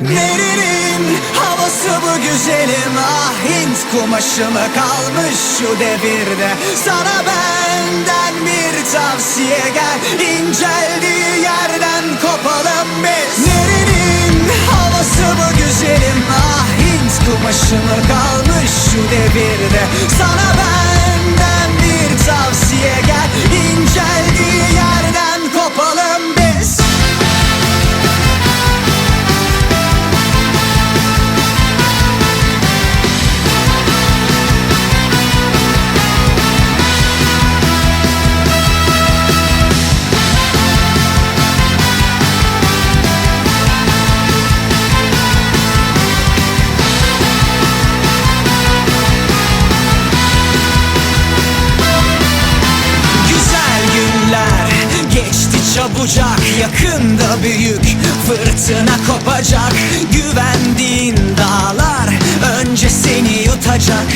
Nerenin havası bu güzelim. Ah Hint kumaşı mı kalmış şu devirde. Sana benden bir tavsiye gel İnceldiği yerden kopalım biz. Nerenin havası bu güzelim. Ah Hint kumaşı mı kalmış şu devirde. Sana çabucak Yakında büyük fırtına kopacak. Güvendiğin dağlar önce seni yutacak.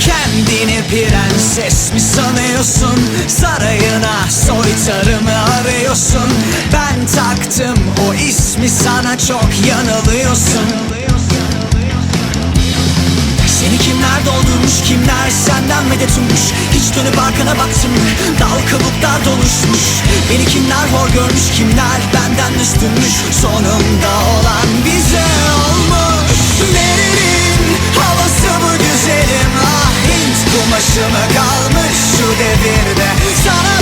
Kendini prenses mi sanıyorsun? Sarayına soytarımı arıyorsun? Ben taktım o ismi sana çok yanılıyorsun seni kimler doldurmuş kimler senden medet ummuş? Hiç dönüp arkana baktın mı? Dal kabuklar doluşmuş. Beni kimler hor görmüş kimler benden üstünmüş? Sonunda olan bize olmuş. Nerenin havası bu güzelim? Ah Hint kumaşı mı kalmış şu devirde. Sana